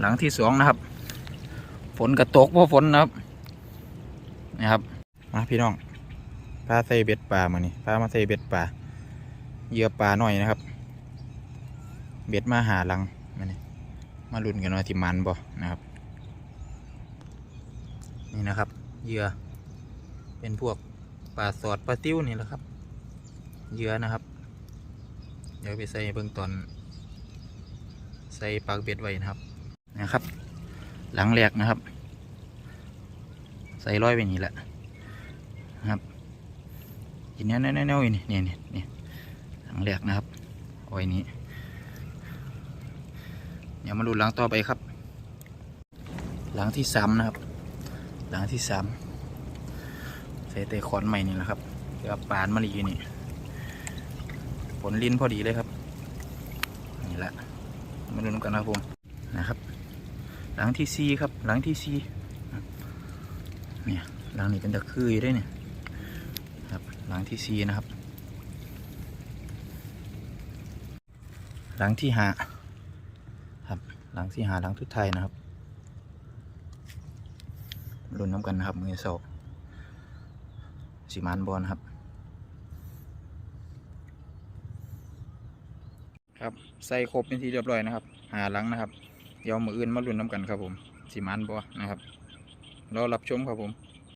หลังที่สองนะครับ ฝนกระตกเพราะฝนนะครับนะครับมาพี่น้องพาใส่เบ็ดปลามานี่พามาใส่เบ็ดปลาเหยื่อปลาหน่อยนะครับ เบ็ดมาหาหลังมานี่มาลุ้นกันว่าที่มันบ่นะครับ นี่นะครับเหยื่อเป็นพวกปลาสอดปลาติ้วนี่แหละครับเหยื่อนะครับ เดี๋ยวไปใส่เบื้องตอนใส่ปากเบ็ดไว้นะครับ นะครับ หลังแรกนะครับ ใส่ร้อยไปนี่แหละนะครับกินเนี้ยแน่ๆๆนี่นี่นี่นี่หลังแรกนะครับเอาไว้นี้เดี๋ยวมาดูหลังต่อไปครับ หลังที่สามนะครับ หลังที่สามใส่เตะขอนใหม่นี่แหละครับเดี๋ยวปานมะลีนี่ ผลลิ้นพอดีเลยครับ นี่แหละมาดูน้ำกันนะครับผมนะครับ หลังที่ซีครับ หลังที่ซีเนี่ยหลังนี้เป็นตะคืออยู่ด้วยเนี่ยครับหลังที่ซีนะครับ หลังที่หาครับหลังที่หาหลังทุดไทยนะครับรุ่นน้ำกันนะครับมือโซสีมานบอลครับ ครับใส่ครบเป็นที่เรียบร้อยนะครับ หาหลังนะครับ เดี๋ยวมืออื่นมาลุ้นน้ำกันครับผมสีมันบ่นะครับรอรับชมครับผม